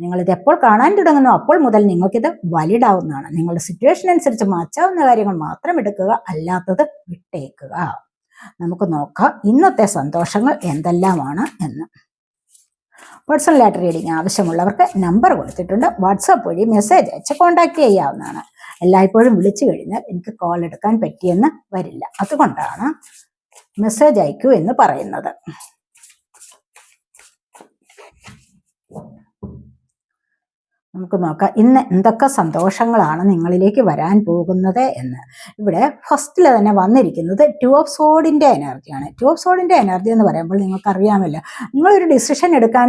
നിങ്ങളിത് എപ്പോൾ കാണാൻ തുടങ്ങുന്നു അപ്പോൾ മുതൽ നിങ്ങൾക്കിത് വാലിഡ് ആവുന്നതാണ് നിങ്ങളുടെ സിറ്റുവേഷൻ അനുസരിച്ച് മാറ്റാവുന്ന കാര്യങ്ങൾ മാത്രം എടുക്കുക അല്ലാത്തത് വിട്ടേക്കുക. നമുക്ക് നോക്കാം ഇന്നത്തെ സന്തോഷങ്ങൾ എന്തെല്ലാമാണ് എന്ന്. പേഴ്സണലായിട്ട് റീഡിങ് ആവശ്യമുള്ളവർക്ക് നമ്പർ കൊടുത്തിട്ടുണ്ട്. വാട്സാപ്പ് വഴി മെസ്സേജ് അയച്ച് കോൺടാക്ട് ചെയ്യാവുന്നതാണ്. എല്ലായ്പ്പോഴും വിളിച്ചു കഴിഞ്ഞാൽ എനിക്ക് കോൾ എടുക്കാൻ പറ്റിയെന്ന് വരില്ല. അതുകൊണ്ടാണ് മെസ്സേജ് അയക്കൂ എന്ന് പറയുന്നത്. നമുക്ക് നോക്കാം. ഇന്ന് എന്തൊക്കെ സന്തോഷങ്ങളാണ് നിങ്ങളിലേക്ക് വരാൻ പോകുന്നത് എന്ന്. ഇവിടെ ഫസ്റ്റിൽ തന്നെ വന്നിരിക്കുന്നത് ടു ഓഫ് സോഡിന്റെ എനർജിയാണ് ടു ഓഫ് സോഡിന്റെ എനർജി എന്ന് പറയുമ്പോൾ നിങ്ങൾക്ക് അറിയാമല്ലോ നിങ്ങളൊരു ഡിസിഷൻ എടുക്കാൻ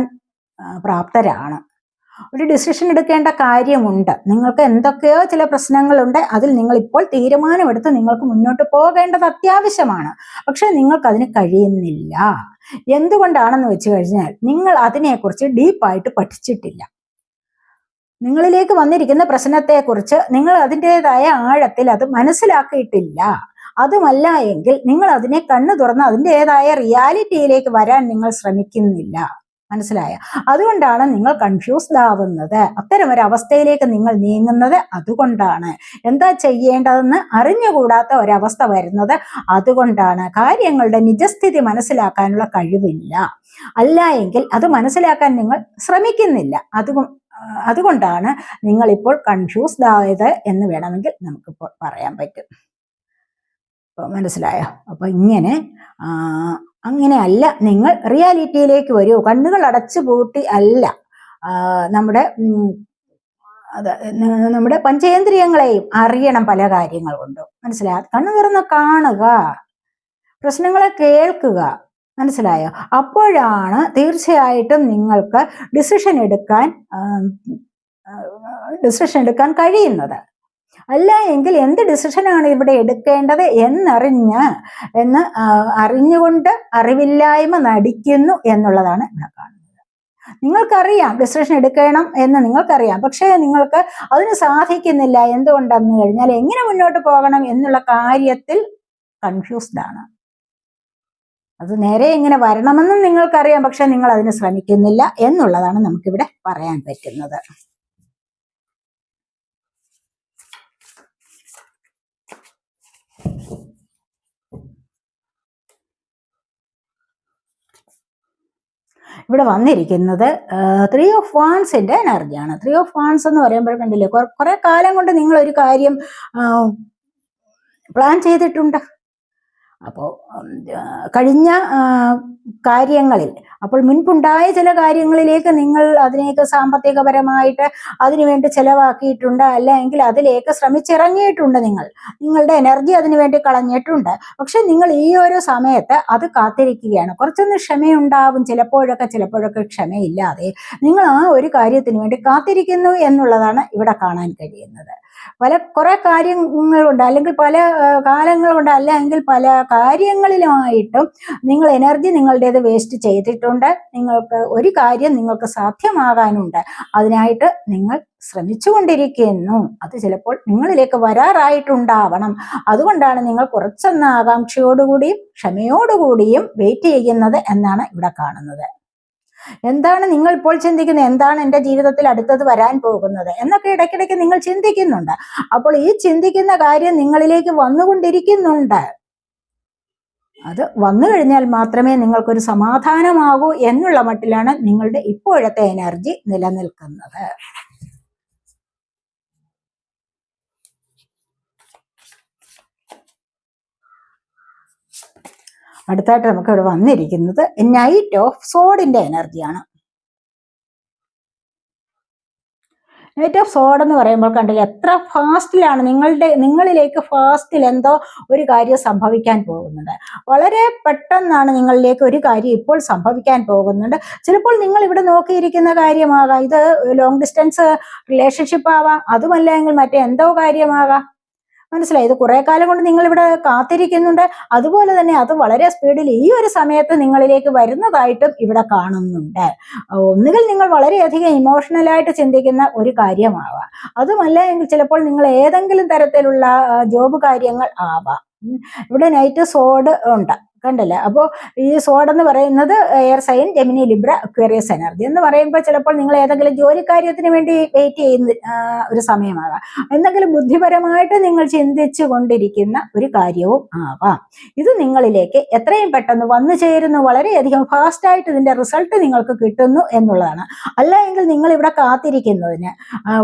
പ്രാപ്തരാണ്. ഒരു ഡിസിഷൻ എടുക്കേണ്ട കാര്യമുണ്ട്. നിങ്ങൾക്ക് എന്തൊക്കെയോ ചില പ്രശ്നങ്ങളുണ്ട്. അതിൽ നിങ്ങൾ ഇപ്പോൾ തീരുമാനമെടുത്ത് നിങ്ങൾക്ക് മുന്നോട്ട് പോകേണ്ടത് അത്യാവശ്യമാണ്. പക്ഷെ നിങ്ങൾക്ക് അതിന് കഴിയുന്നില്ല. എന്തുകൊണ്ടാണെന്ന് വെച്ച് കഴിഞ്ഞാൽ നിങ്ങൾ അതിനെക്കുറിച്ച് ഡീപ്പായിട്ട് പഠിച്ചിട്ടില്ല. നിങ്ങളിലേക്ക് വന്നിരിക്കുന്ന പ്രശ്നത്തെക്കുറിച്ച് നിങ്ങൾ അതിന്റെതായ ആഴത്തിൽ അത് മനസ്സിലാക്കിയിട്ടില്ല. അതുമല്ല എങ്കിൽ നിങ്ങൾ അതിനെ കണ്ണു തുറന്ന് അതിന്റെതായ റിയാലിറ്റിയിലേക്ക് വരാൻ നിങ്ങൾ ശ്രമിക്കുന്നില്ല. മനസ്സിലായ? അതുകൊണ്ടാണ് നിങ്ങൾ കൺഫ്യൂസ്ഡ് ആവുന്നത്. അത്തരം ഒരു അവസ്ഥയിലേക്ക് നിങ്ങൾ നീങ്ങുന്നത് അതുകൊണ്ടാണ്. എന്താ ചെയ്യേണ്ടതെന്ന് അറിഞ്ഞുകൂടാത്ത ഒരവസ്ഥ വരുന്നത് അതുകൊണ്ടാണ്. കാര്യങ്ങളുടെ നിജസ്ഥിതി മനസ്സിലാക്കാനുള്ള കഴിവില്ല. അല്ല എങ്കിൽ അത് മനസ്സിലാക്കാൻ നിങ്ങൾ ശ്രമിക്കുന്നില്ല. അതും അതുകൊണ്ടാണ് നിങ്ങളിപ്പോൾ കൺഫ്യൂസ്ഡ് ആയത് എന്ന് വേണമെങ്കിൽ നമുക്കിപ്പോൾ പറയാൻ പറ്റും. മനസ്സിലായോ? അപ്പോൾ ഇങ്ങനെ അങ്ങനെയല്ല നിങ്ങൾ റിയാലിറ്റിയിലേക്ക് വരൂ. കണ്ണുകൾ അടച്ചു പൂട്ടി അല്ല. നമ്മുടെ അത് നമ്മുടെ പഞ്ചേന്ദ്രിയങ്ങളെയും അറിയണം പല കാര്യങ്ങൾ കൊണ്ടും. മനസ്സിലായ? കണ്ണു തുറന്ന് കാണുക പ്രശ്നങ്ങളെ കേൾക്കുക. മനസ്സിലായോ? അപ്പോഴാണ് തീർച്ചയായിട്ടും നിങ്ങൾക്ക് ഡിസിഷൻ എടുക്കാൻ ഡിസിഷൻ എടുക്കാൻ കഴിയുന്നത്. അല്ല എങ്കിൽ എന്ത് ഡിസിഷനാണ് ഇവിടെ എടുക്കേണ്ടത് എന്നറിഞ്ഞ് എന്ന് അറിഞ്ഞുകൊണ്ട് അറിവില്ലായ്മ നടിക്കുന്നു എന്നുള്ളതാണ് ഇവിടെ കാണുന്നത്. നിങ്ങൾക്കറിയാം ഡിസിഷൻ എടുക്കണം എന്ന് നിങ്ങൾക്കറിയാം. പക്ഷേ നിങ്ങൾക്ക് അതിന് സാധിക്കുന്നില്ല. എന്തുകൊണ്ടെന്ന് കഴിഞ്ഞാൽ എങ്ങനെ മുന്നോട്ട് പോകണം എന്നുള്ള കാര്യത്തിൽ കൺഫ്യൂസ്ഡ് ആണ്. അത് നേരെ ഇങ്ങനെ വരണമെന്നും നിങ്ങൾക്കറിയാം പക്ഷെ നിങ്ങൾ അതിന് ശ്രമിക്കുന്നില്ല എന്നുള്ളതാണ് നമുക്കിവിടെ പറയാൻ പറ്റുന്നത്. ഇവിടെ വന്നിരിക്കുന്നത് ത്രീ ഓഫ് വാൺസിന്റെ എനർജിയാണ്. ത്രീ ഓഫ് വാൺസ് എന്ന് പറയുമ്പോൾ കണ്ടില്ലേ കുറെ- കാലം കൊണ്ട് നിങ്ങൾ ഒരു കാര്യം പ്ലാൻ ചെയ്തിട്ടുണ്ട്? അപ്പോൾ കഴിഞ്ഞ കാര്യങ്ങളിൽ അപ്പോൾ മുൻപുണ്ടായ ചില കാര്യങ്ങളിലേക്ക് നിങ്ങൾ അതിനെയൊക്കെ സാമ്പത്തികപരമായിട്ട് അതിനുവേണ്ടി ചെലവാക്കിയിട്ടുണ്ട് അല്ലെങ്കിൽ അതിലേക്ക് ശ്രമിച്ചിറങ്ങിയിട്ടുണ്ട് നിങ്ങൾ. നിങ്ങളുടെ എനർജി അതിനുവേണ്ടി കളഞ്ഞിട്ടുണ്ട്. പക്ഷെ നിങ്ങൾ ഈ ഒരു സമയത്ത് അത് കാത്തിരിക്കുകയാണ്. കുറച്ചൊന്ന് ക്ഷമയുണ്ടാവും. ചിലപ്പോഴൊക്കെ ചിലപ്പോഴൊക്കെ ക്ഷമയില്ലാതെ നിങ്ങൾ ആ ഒരു കാര്യത്തിന് വേണ്ടി കാത്തിരിക്കുന്നു എന്നുള്ളതാണ് ഇവിടെ കാണാൻ കഴിയുന്നത്. പല കുറെ കാര്യങ്ങളുണ്ട്. അല്ലെങ്കിൽ പല കാലങ്ങളുണ്ട്. അല്ലെങ്കിൽ പല കാര്യങ്ങളിലുമായിട്ടും നിങ്ങൾ എനർജി നിങ്ങളുടേത് വേസ്റ്റ് ചെയ്തിട്ടുണ്ട്. നിങ്ങൾക്ക് ഒരു കാര്യം നിങ്ങൾക്ക് സാധ്യമാകാനുണ്ട്. അതിനായിട്ട് നിങ്ങൾ ശ്രമിച്ചുകൊണ്ടിരിക്കുന്നു. അത് ചിലപ്പോൾ നിങ്ങളിലേക്ക് വരാറായിട്ടുണ്ടാവണം. അതുകൊണ്ടാണ് നിങ്ങൾ കുറച്ചൊന്ന് ആകാംക്ഷയോടുകൂടിയും ക്ഷമയോടുകൂടിയും വെയിറ്റ് ചെയ്യുന്നത് എന്നാണ് ഇവിടെ കാണുന്നത്. എന്താണ് നിങ്ങൾ ഇപ്പോൾ ചിന്തിക്കുന്നത്? എന്താണ് എന്റെ ജീവിതത്തിൽ അടുത്തത് വരാൻ പോകുന്നത്? എന്നൊക്കെ ഇടയ്ക്കിടയ്ക്ക് നിങ്ങൾ ചിന്തിക്കുന്നുണ്ട്. അപ്പോൾ ഈ ചിന്തിക്കുന്ന കാര്യം നിങ്ങളിലേക്ക് വന്നുകൊണ്ടിരിക്കുന്നുണ്ട്. അത് വന്നു കഴിഞ്ഞാൽ മാത്രമേ നിങ്ങൾക്കൊരു സമാധാനമാകൂ എന്നുള്ള മട്ടിലാണ് നിങ്ങളുടെ ഇപ്പോഴത്തെ എനർജി നിലനിൽക്കുന്നത്. അടുത്തായിട്ട് നമുക്ക് ഇവിടെ വന്നിരിക്കുന്നത് നൈറ്റ് ഓഫ് സോഡിന്റെ എനർജിയാണ് നൈറ്റ് ഓഫ് സോഡ് എന്ന് പറയുമ്പോൾ കണ്ടില്ല എത്ര ഫാസ്റ്റിലാണ് നിങ്ങളുടെ നിങ്ങളിലേക്ക് ഫാസ്റ്റിൽ എന്തോ ഒരു കാര്യം സംഭവിക്കാൻ പോകുന്നുണ്ട്. വളരെ പെട്ടെന്നാണ് നിങ്ങളിലേക്ക് ഒരു കാര്യം ഇപ്പോൾ സംഭവിക്കാൻ പോകുന്നുണ്ട്. ചിലപ്പോൾ നിങ്ങൾ ഇവിടെ നോക്കിയിരിക്കുന്ന കാര്യമാകാം. ഇത് ലോങ് ഡിസ്റ്റൻസ് റിലേഷൻഷിപ്പ് ആവാം. അതുമല്ലെങ്കിൽ മറ്റേ എന്തോ കാര്യമാകാം. മനസ്സിലായി? ഇത് കുറെ കാലം കൊണ്ട് നിങ്ങൾ ഇവിടെ കാത്തിരിക്കുന്നുണ്ട്. അതുപോലെ തന്നെ അത് വളരെ സ്പീഡിൽ ഈ ഒരു സമയത്ത് നിങ്ങളിലേക്ക് വരുന്നതായിട്ടും ഇവിടെ കാണുന്നുണ്ട്. ഒന്നുകിൽ നിങ്ങൾ വളരെയധികം ഇമോഷണലായിട്ട് ചിന്തിക്കുന്ന ഒരു കാര്യമാവാം. അതുമല്ല എങ്കിൽ ചിലപ്പോൾ നിങ്ങൾ ഏതെങ്കിലും തരത്തിലുള്ള ജോബ് കാര്യങ്ങൾ ആവാം. ഇവിടെ നൈറ്റ് സോഡ് ഉണ്ട്. കണ്ടല്ലേ? അപ്പോൾ ഈ സോഡ് എന്ന് പറയുന്നത് air sign Gemini Libra Aquarius energy എന്ന് പറയുമ്പോൾ ചിലപ്പോൾ നിങ്ങൾ ഏതെങ്കിലും ജോലിക്കാര്യത്തിന് വേണ്ടി വെയിറ്റ് ചെയ്യുന്ന ഒരു സമയമാകാം. എന്തെങ്കിലും ബുദ്ധിപരമായിട്ട് നിങ്ങൾ ചിന്തിച്ചു കൊണ്ടിരിക്കുന്ന ഒരു കാര്യവും ആവാം. ഇത് നിങ്ങളിലേക്ക് എത്രയും പെട്ടെന്ന് വന്നു ചേരുന്നു വളരെയധികം ഫാസ്റ്റായിട്ട് ഇതിന്റെ റിസൾട്ട് നിങ്ങൾക്ക് കിട്ടുന്നു എന്നുള്ളതാണ്. അല്ലെങ്കിൽ നിങ്ങൾ ഇവിടെ കാത്തിരിക്കുന്നതിന്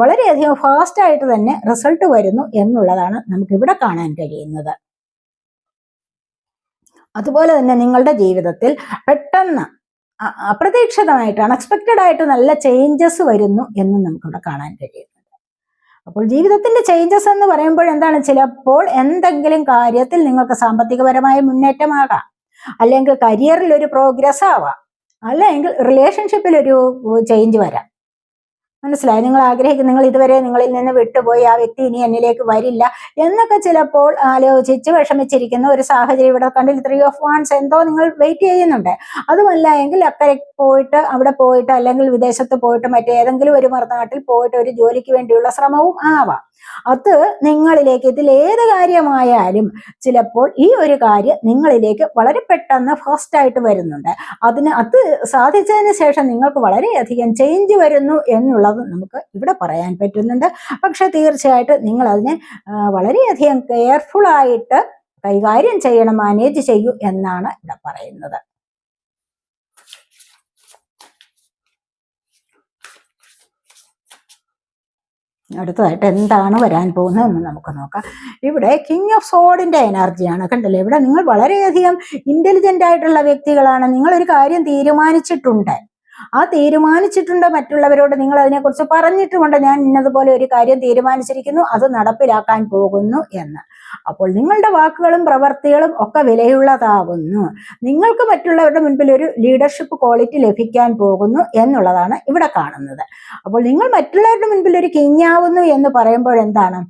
വളരെയധികം ഫാസ്റ്റായിട്ട് തന്നെ റിസൾട്ട് വരുന്നു എന്നുള്ളതാണ് നമുക്ക് ഇവിടെ കാണാൻ കഴിയുന്നത്. അതുപോലെ തന്നെ നിങ്ങളുടെ ജീവിതത്തിൽ പെട്ടെന്ന് അപ്രതീക്ഷിതമായിട്ട് അൺഎക്സ്പെക്റ്റഡ് ആയിട്ട് നല്ല ചേഞ്ചസ് വരുന്നു എന്ന് നമുക്കിവിടെ കാണാൻ കഴിയുന്നുണ്ട് അപ്പോൾ ജീവിതത്തിന്റെ ചേഞ്ചസ് എന്ന് പറയുമ്പോൾ എന്താണ്? ചിലപ്പോൾ എന്തെങ്കിലും കാര്യത്തിൽ നിങ്ങൾക്ക് സാമ്പത്തികപരമായ മുന്നേറ്റമാകാം. അല്ലെങ്കിൽ കരിയറിൽ ഒരു പ്രോഗ്രസ് ആവാം. അല്ലെങ്കിൽ റിലേഷൻഷിപ്പിൽ ഒരു ചേഞ്ച് വരാം. മനസ്സിലായി? നിങ്ങൾ ആഗ്രഹിക്കും നിങ്ങൾ ഇതുവരെ നിങ്ങളിൽ നിന്ന് വിട്ടുപോയി ആ വ്യക്തി ഇനി എന്നിലേക്ക് വരില്ല എന്നൊക്കെ ചിലപ്പോൾ ആലോചിച്ച് വിഷമിച്ചിരിക്കുന്ന ഒരു സാഹചര്യം ഇവിടെ കണ്ടിൽ ത്രീ ഓഫ് വൺസ് എന്തോ നിങ്ങൾ വെയിറ്റ് ചെയ്യുന്നുണ്ട്. അതുമല്ല എങ്കിൽ അക്കരെ പോയിട്ട് അവിടെ പോയിട്ട് അല്ലെങ്കിൽ വിദേശത്ത് പോയിട്ട് മറ്റേതെങ്കിലും ഒരു മറുനാട്ടിൽ പോയിട്ട് ഒരു ജോലിക്ക് വേണ്ടിയുള്ള ശ്രമവും ആവാം. അത് നിങ്ങളിലേക്ക് ഇതിൽ ഏത് കാര്യമായാലും ചിലപ്പോൾ ഈ ഒരു കാര്യം നിങ്ങളിലേക്ക് വളരെ പെട്ടെന്ന് ഫസ്റ്റ് ആയിട്ട് വരുന്നുണ്ട്. അതിന് അത് സാധിച്ചതിന് ശേഷം നിങ്ങൾക്ക് വളരെയധികം ചേഞ്ച് വരുന്നു എന്നുള്ളത് നമുക്ക് ഇവിടെ പറയാൻ പറ്റുന്നുണ്ട്. പക്ഷെ തീർച്ചയായിട്ടും നിങ്ങൾ അതിനെ വളരെയധികം കെയർഫുൾ ആയിട്ട് കൈകാര്യം ചെയ്യണം മാനേജ് ചെയ്യൂ എന്നാണ് ഇവിടെ പറയുന്നത്. അടുത്തതായിട്ട് എന്താണ് വരാൻ പോകുന്നത് എന്ന് നമുക്ക് നോക്കാം. ഇവിടെ കിങ് ഓഫ് സോഡിന്റെ എനർജിയാണ് കണ്ടല്ലേ? ഇവിടെ നിങ്ങൾ വളരെയധികം ഇന്റലിജന്റ് ആയിട്ടുള്ള വ്യക്തികളാണ്. നിങ്ങൾ ഒരു കാര്യം തീരുമാനിച്ചിട്ടുണ്ട്. ആ തീരുമാനിച്ചിട്ടുണ്ട് മറ്റുള്ളവരോട്? നിങ്ങൾ അതിനെക്കുറിച്ച് പറഞ്ഞിട്ടുമുണ്ട്. ഞാൻ ഇന്നതുപോലെ ഒരു കാര്യം തീരുമാനിച്ചിരിക്കുന്നു. അത് നടപ്പിലാക്കാൻ പോകുന്നു എന്ന്. അപ്പോൾ നിങ്ങളുടെ വാക്കുകളും പ്രവർത്തികളും ഒക്കെ വിലയുള്ളതാവുന്നു. നിങ്ങൾക്ക് മറ്റുള്ളവരുടെ മുൻപിൽ ഒരു ലീഡർഷിപ്പ് ക്വാളിറ്റി ലഭിക്കാൻ പോകുന്നു എന്നുള്ളതാണ് ഇവിടെ കാണുന്നത്. അപ്പോൾ നിങ്ങൾ മറ്റുള്ളവരുടെ മുൻപിൽ ഒരു കിഞ്ഞാവുന്നു എന്ന് പറയുമ്പോൾ എന്താണ്?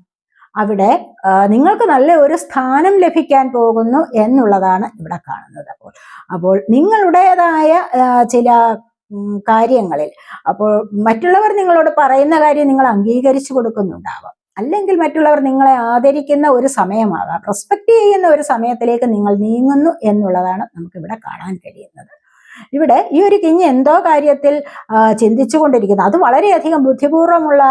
അവിടെ നിങ്ങൾക്ക് നല്ല ഒരു സ്ഥാനം ലഭിക്കാൻ പോകുന്നു എന്നുള്ളതാണ് ഇവിടെ കാണുന്നത് അപ്പോൾ. അപ്പോൾ നിങ്ങളുടേതായ ചില കാര്യങ്ങളിൽ. അപ്പോൾ മറ്റുള്ളവർ നിങ്ങളോട് പറയുന്ന കാര്യം നിങ്ങൾ അംഗീകരിച്ചു കൊടുക്കുന്നുണ്ടാവാം. അല്ലെങ്കിൽ മറ്റുള്ളവർ നിങ്ങളെ ആദരിക്കുന്ന ഒരു സമയമാകാം. റെസ്പെക്ട് ചെയ്യുന്ന ഒരു സമയത്തിലേക്ക് നിങ്ങൾ നീങ്ങുന്നു എന്നുള്ളതാണ് നമുക്കിവിടെ കാണാൻ കഴിയുന്നത്. ഇവിടെ ഈ ഒരു കിഞ്ഞ് എന്തോ കാര്യത്തിൽ ചിന്തിച്ചു കൊണ്ടിരിക്കുന്നത് അത് വളരെയധികം ബുദ്ധിപൂർവമുള്ള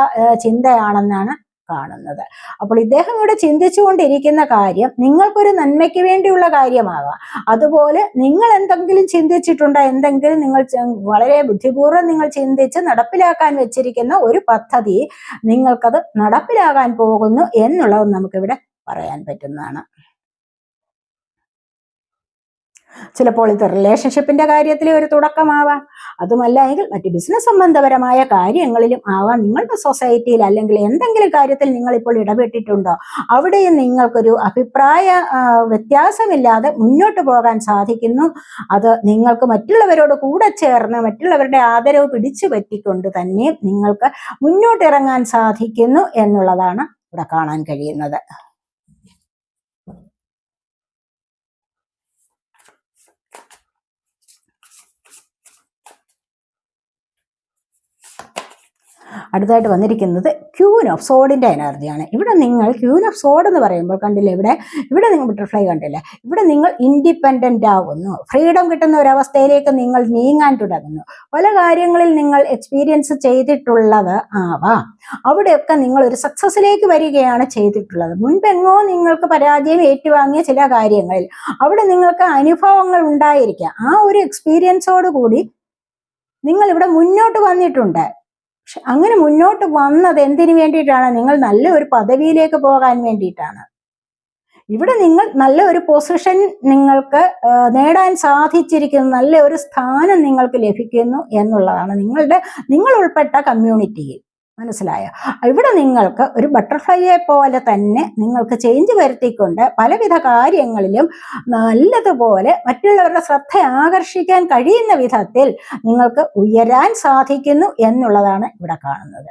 ചിന്തയാണെന്നാണ് കാണുന്നത്. അപ്പോൾ ഇദ്ദേഹം ഇവിടെ ചിന്തിച്ചുകൊണ്ടിരിക്കുന്ന കാര്യം നിങ്ങൾക്കൊരു നന്മയ്ക്ക് വേണ്ടിയുള്ള കാര്യമാകാം അതുപോലെ നിങ്ങൾ എന്തെങ്കിലും ചിന്തിച്ചിട്ടുണ്ടോ? എന്തെങ്കിലും നിങ്ങൾ വളരെ ബുദ്ധിപൂർവം നിങ്ങൾ ചിന്തിച്ച് നടപ്പിലാക്കാൻ വെച്ചിരിക്കുന്ന ഒരു പദ്ധതി നിങ്ങൾക്കത് നടപ്പിലാകാൻ പോകുന്നു എന്നുള്ളത് നമുക്കിവിടെ പറയാൻ പറ്റുന്നതാണ്. ചിലപ്പോൾ ഇത് റിലേഷൻഷിപ്പിന്റെ കാര്യത്തിലെ ഒരു തുടക്കമാവാം. അതുമല്ല എങ്കിൽ മറ്റ് ബിസിനസ് സംബന്ധപരമായ കാര്യങ്ങളിലും ആവാം. നിങ്ങളുടെ സൊസൈറ്റിയിൽ അല്ലെങ്കിൽ എന്തെങ്കിലും കാര്യത്തിൽ നിങ്ങൾ ഇപ്പോൾ ഇടപെട്ടിട്ടുണ്ടോ? അവിടെയും നിങ്ങൾക്കൊരു അഭിപ്രായ വ്യത്യാസമില്ലാതെ മുന്നോട്ട് പോകാൻ സാധിക്കുന്നു. അത് നിങ്ങൾക്ക് മറ്റുള്ളവരോട് കൂടെ ചേർന്ന് മറ്റുള്ളവരുടെ ആദരവ് പിടിച്ചു പറ്റിക്കൊണ്ട് തന്നെ നിങ്ങൾക്ക് മുന്നോട്ടിറങ്ങാൻ സാധിക്കുന്നു എന്നുള്ളതാണ് ഇവിടെ കാണാൻ കഴിയുന്നത്. അടുത്തായിട്ട് വന്നിരിക്കുന്നത് ക്യൂൻ ഓഫ് സോഡിന്റെ എനർജിയാണ്. ഇവിടെ നിങ്ങൾ ക്യൂൻ ഓഫ് സോഡ് എന്ന് പറയുമ്പോൾ കണ്ടില്ലേ ഇവിടെ ഇവിടെ നിങ്ങൾ ബട്ടർഫ്ലൈ കണ്ടില്ലേ? ഇവിടെ നിങ്ങൾ ഇൻഡിപെൻഡന്റ് ആകുന്നു ഫ്രീഡം കിട്ടുന്ന ഒരവസ്ഥയിലേക്ക് നിങ്ങൾ നീങ്ങാൻ തുടങ്ങുന്നു. പല കാര്യങ്ങളിൽ നിങ്ങൾ എക്സ്പീരിയൻസ് ചെയ്തിട്ടുള്ളത് ആവാം. അവിടെയൊക്കെ നിങ്ങൾ ഒരു സക്സസ്സിലേക്ക് വരികയാണ് ചെയ്തിട്ടുള്ളത്. മുൻപെങ്ങോ നിങ്ങൾക്ക് പരാജയം ഏറ്റുവാങ്ങിയ ചില കാര്യങ്ങളിൽ അവിടെ നിങ്ങൾക്ക് അനുഭവങ്ങൾ ഉണ്ടായിരിക്കാം. ആ ഒരു എക്സ്പീരിയൻസോട് കൂടി നിങ്ങൾ ഇവിടെ മുന്നോട്ട് വന്നിട്ടുണ്ട്. പക്ഷെ അങ്ങനെ മുന്നോട്ട് വന്നത് എന്തിനു വേണ്ടിയിട്ടാണ്? നിങ്ങൾ നല്ല ഒരു പദവിയിലേക്ക് പോകാൻ വേണ്ടിയിട്ടാണ്. ഇവിടെ നിങ്ങൾ നല്ല ഒരു പൊസിഷൻ നിങ്ങൾക്ക് നേടാൻ സാധിച്ചിരിക്കുന്നു നല്ല ഒരു സ്ഥാനം നിങ്ങൾക്ക് ലഭിക്കുന്നു എന്നുള്ളതാണ് നിങ്ങളുടെ നിങ്ങൾ ഉൾപ്പെട്ട കമ്മ്യൂണിറ്റിയിൽ മനസ്സിലായോ. ഇവിടെ നിങ്ങൾക്ക് ഒരു ബട്ടർഫ്ലൈയെ പോലെ തന്നെ നിങ്ങൾക്ക് ചേഞ്ച് വരുത്തിക്കൊണ്ട് പലവിധ കാര്യങ്ങളിലും നല്ലതുപോലെ മറ്റുള്ളവരുടെ ശ്രദ്ധ ആകർഷിക്കാൻ കഴിയുന്ന വിധത്തിൽ നിങ്ങൾക്ക് ഉയരാൻ സാധിക്കുന്നു എന്നുള്ളതാണ് ഇവിടെ കാണുന്നത്.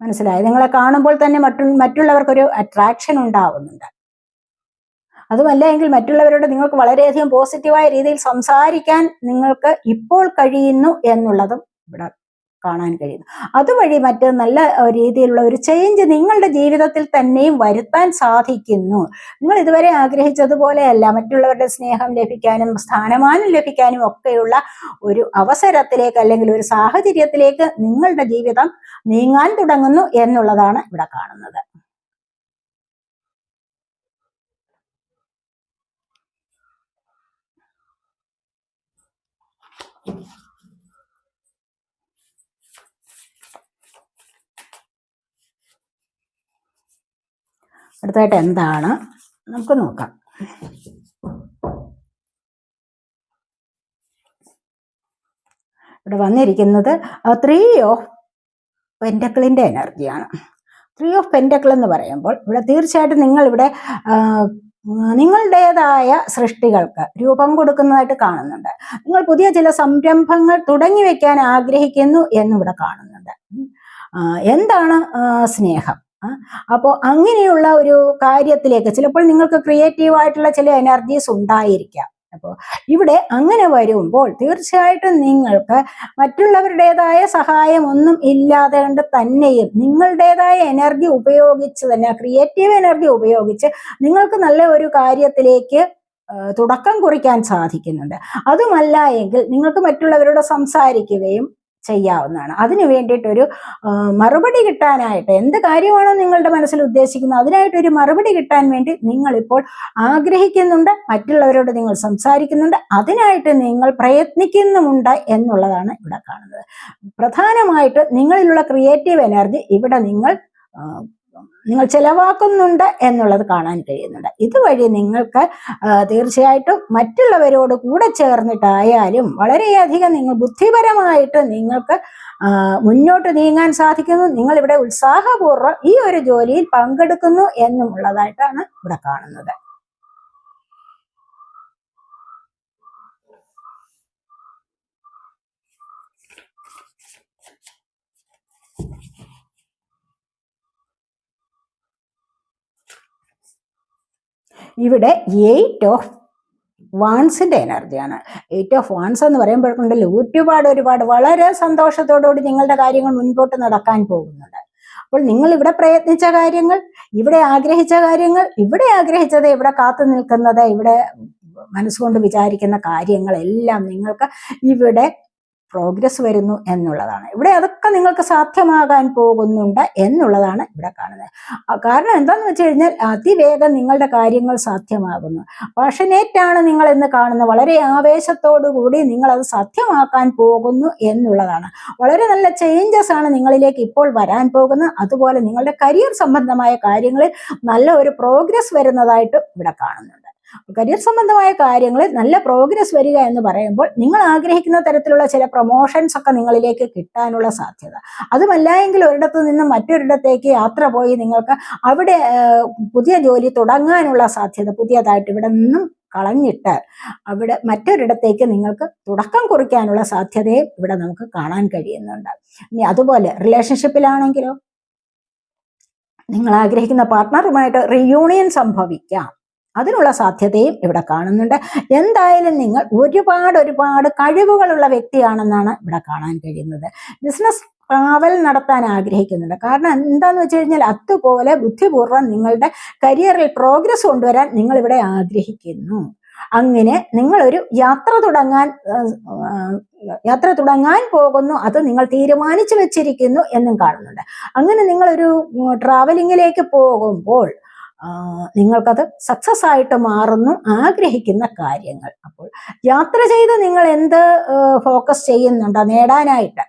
മനസ്സിലായി? നിങ്ങളെ കാണുമ്പോൾ തന്നെ മറ്റു മറ്റുള്ളവർക്കൊരു അട്രാക്ഷൻ ഉണ്ടാവുന്നുണ്ട്. അതുമല്ല എങ്കിൽ മറ്റുള്ളവരോട് നിങ്ങൾക്ക് വളരെയധികം പോസിറ്റീവായ രീതിയിൽ സംസാരിക്കാൻ നിങ്ങൾക്ക് ഇപ്പോൾ കഴിയുന്നു എന്നുള്ളതും ഇവിടെ കാണാൻ കഴിയുന്നു. അതുവഴി മറ്റ് നല്ല രീതിയിലുള്ള ഒരു ചേഞ്ച് നിങ്ങളുടെ ജീവിതത്തിൽ തന്നെയും വരുത്താൻ സാധിക്കുന്നു. നിങ്ങൾ ഇതുവരെ ആഗ്രഹിച്ചതുപോലെയല്ല മറ്റുള്ളവരുടെ സ്നേഹം ലഭിക്കാനും സ്ഥാനമാനം ലഭിക്കാനും ഒക്കെയുള്ള ഒരു അവസരത്തിലേക്ക് അല്ലെങ്കിൽ ഒരു സാഹചര്യത്തിലേക്ക് നിങ്ങളുടെ ജീവിതം നീങ്ങാൻ തുടങ്ങുന്നു എന്നുള്ളതാണ് ഇവിടെ കാണുന്നത്. അടുത്തായിട്ട് എന്താണ്? നമുക്ക് നോക്കാം. ഇവിടെ വന്നിരിക്കുന്നത് ത്രീ ഓഫ് പെന്റക്കിളിന്റെ എനർജിയാണ് ത്രീ ഓഫ് പെന്റക്കിൾ എന്ന് പറയുമ്പോൾ ഇവിടെ തീർച്ചയായിട്ടും നിങ്ങളിവിടെ നിങ്ങളുടേതായ സൃഷ്ടികൾക്ക് രൂപം കൊടുക്കുന്നതായിട്ട് കാണുന്നുണ്ട്. നിങ്ങൾ പുതിയ ചില സംരംഭങ്ങൾ തുടങ്ങി വെക്കാൻ ആഗ്രഹിക്കുന്നു എന്നിവിടെ കാണുന്നുണ്ട്. എന്താണ് സ്നേഹം? അപ്പോൾ അങ്ങനെയുള്ള ഒരു കാര്യത്തിലേക്ക് ചിലപ്പോൾ നിങ്ങൾക്ക് ക്രിയേറ്റീവ് ആയിട്ടുള്ള ചില എനർജീസ് ഉണ്ടായിരിക്കാം. അപ്പോൾ ഇവിടെ അങ്ങനെ വരുമ്പോൾ തീർച്ചയായിട്ടും നിങ്ങൾക്ക് മറ്റുള്ളവരുടേതായ സഹായം ഒന്നും ഇല്ലാതെ കൊണ്ട് തന്നെയും നിങ്ങളുടേതായ എനർജി ഉപയോഗിച്ച് തന്നെ ക്രിയേറ്റീവ് എനർജി ഉപയോഗിച്ച് നിങ്ങൾക്ക് നല്ല ഒരു കാര്യത്തിലേക്ക് തുടക്കം കുറിക്കാൻ സാധിക്കുന്നുണ്ട്. അതുമല്ല എങ്കിൽ നിങ്ങൾക്ക് മറ്റുള്ളവരോട് സംസാരിക്കുകയും ചെയ്യാവുന്നതാണ്. അതിനു വേണ്ടിയിട്ടൊരു മറുപടി കിട്ടാനായിട്ട് എന്ത് കാര്യമാണോ നിങ്ങളുടെ മനസ്സിൽ ഉദ്ദേശിക്കുന്നത് അതിനായിട്ടൊരു മറുപടി കിട്ടാൻ വേണ്ടി നിങ്ങൾ ഇപ്പോൾ ആഗ്രഹിക്കുന്നുണ്ട് മറ്റുള്ളവരോട് നിങ്ങൾ സംസാരിക്കുന്നുണ്ട് അതിനായിട്ട് നിങ്ങൾ പ്രയത്നിക്കുന്നുമുണ്ട് എന്നുള്ളതാണ് ഇവിടെ കാണുന്നത്. പ്രധാനമായിട്ട് നിങ്ങളിലുള്ള ക്രിയേറ്റീവ് എനർജി ഇവിടെ നിങ്ങൾ നിങ്ങൾ ചെലവാക്കുന്നുണ്ട് എന്നുള്ളത് കാണാൻ കഴിയുന്നുണ്ട്. ഇതുവഴി നിങ്ങൾക്ക് തീർച്ചയായിട്ടും മറ്റുള്ളവരോട് കൂടെ ചേർന്നിട്ടായാലും വളരെയധികം നിങ്ങൾ ബുദ്ധിപരമായിട്ട് നിങ്ങൾക്ക് മുന്നോട്ട് നീങ്ങാൻ സാധിക്കുന്നു. നിങ്ങൾ ഇവിടെ ഉത്സാഹപൂർവം ഈ ഒരു ജോലിയിൽ പങ്കെടുക്കുന്നു എന്നുമുള്ളതായിട്ടാണ് ഇവിടെ കാണുന്നത്. ഇവിടെ എയ്റ്റ് ഓഫ് വാൺസിന്റെ എനർജിയാണ് എയ്റ്റ് ഓഫ് വാൺസ് എന്ന് പറയുമ്പോഴേക്കുണ്ടല്ലോ ഒരുപാട് ഒരുപാട് വളരെ സന്തോഷത്തോടുകൂടി നിങ്ങളുടെ കാര്യങ്ങൾ മുൻപോട്ട് നടക്കാൻ പോകുന്നുണ്ട്. അപ്പോൾ നിങ്ങൾ ഇവിടെ പ്രയത്നിച്ച കാര്യങ്ങൾ ഇവിടെ ആഗ്രഹിച്ച കാര്യങ്ങൾ ഇവിടെ ആഗ്രഹിച്ചത് ഇവിടെ കാത്തു നിൽക്കുന്നത് ഇവിടെ മനസ്സുകൊണ്ട് വിചാരിക്കുന്ന കാര്യങ്ങളെല്ലാം നിങ്ങൾക്ക് ഇവിടെ പ്രോഗ്രസ് വരുന്നു എന്നുള്ളതാണ്. ഇവിടെ അതൊക്കെ നിങ്ങൾക്ക് സാധ്യമാകാൻ പോകുന്നുണ്ട് എന്നുള്ളതാണ് ഇവിടെ കാണുന്നത്. കാരണം എന്താണെന്ന് വെച്ച് കഴിഞ്ഞാൽ അതിവേഗം നിങ്ങളുടെ കാര്യങ്ങൾ സാധ്യമാകുന്നു. പാഷനേറ്റാണ് നിങ്ങൾ എന്ന് കാണുന്നത്. വളരെ ആവേശത്തോടു കൂടി നിങ്ങൾ അത് സാധ്യമാക്കാൻ പോകുന്നു എന്നുള്ളതാണ്. വളരെ നല്ല ചേഞ്ചസ് ആണ് നിങ്ങളിലേക്ക് ഇപ്പോൾ വരാൻ പോകുന്നത്. അതുപോലെ നിങ്ങളുടെ കരിയർ സംബന്ധമായ കാര്യങ്ങളിൽ നല്ല ഒരു പ്രോഗ്രസ് വരുന്നതായിട്ട് ഇവിടെ കാണുന്നുണ്ട്. കരിയർ സംബന്ധമായ കാര്യങ്ങളിൽ നല്ല പ്രോഗ്രസ് വരിക എന്ന് പറയുമ്പോൾ നിങ്ങൾ ആഗ്രഹിക്കുന്ന തരത്തിലുള്ള ചില പ്രൊമോഷൻസ് ഒക്കെ നിങ്ങളിലേക്ക് കിട്ടാനുള്ള സാധ്യത. അതുമല്ല എങ്കിൽ ഒരിടത്തു നിന്നും മറ്റൊരിടത്തേക്ക് യാത്ര പോയി നിങ്ങൾക്ക് അവിടെ പുതിയ ജോലി തുടങ്ങാനുള്ള സാധ്യത പുതിയതായിട്ട് ഇവിടെ നിന്നും കളഞ്ഞിട്ട് അവിടെ മറ്റൊരിടത്തേക്ക് നിങ്ങൾക്ക് തുടക്കം കുറിക്കാനുള്ള സാധ്യതയെ ഇവിടെ നമുക്ക് കാണാൻ കഴിയുന്നുണ്ട്. ഇനി അതുപോലെ റിലേഷൻഷിപ്പിലാണെങ്കിലോ നിങ്ങൾ ആഗ്രഹിക്കുന്ന പാർട്ട്ണറുമായിട്ട് റിയൂണിയൻ സംഭവിക്കാം. അതിനുള്ള സാധ്യതയും ഇവിടെ കാണുന്നുണ്ട്. എന്തായാലും നിങ്ങൾ ഒരുപാട് ഒരുപാട് കഴിവുകളുള്ള വ്യക്തിയാണെന്നാണ് ഇവിടെ കാണാൻ കഴിയുന്നത്. ബിസിനസ് ട്രാവൽ നടത്താൻ ആഗ്രഹിക്കുന്നുണ്ട്. കാരണം എന്താന്ന് വെച്ച് കഴിഞ്ഞാൽ അതുപോലെ ബുദ്ധിപൂർവം നിങ്ങളുടെ കരിയറിൽ പ്രോഗ്രസ് കൊണ്ടുവരാൻ നിങ്ങൾ ഇവിടെ ആഗ്രഹിക്കുന്നു. അങ്ങനെ നിങ്ങളൊരു യാത്ര തുടങ്ങാൻ യാത്ര തുടങ്ങാൻ പോകുന്നു. അത് നിങ്ങൾ തീരുമാനിച്ചു വെച്ചിരിക്കുന്നു എന്നും കാണുന്നുണ്ട്. അങ്ങനെ നിങ്ങളൊരു ട്രാവലിങ്ങിലേക്ക് പോകുമ്പോൾ നിങ്ങൾക്കത് സക്സസ് ആയിട്ട് മാറുന്നു ആഗ്രഹിക്കുന്ന കാര്യങ്ങൾ. അപ്പോൾ യാത്ര ചെയ്ത് നിങ്ങൾ എന്ത് ഫോക്കസ് ചെയ്യുന്നുണ്ടോ നേടാനായിട്ട്?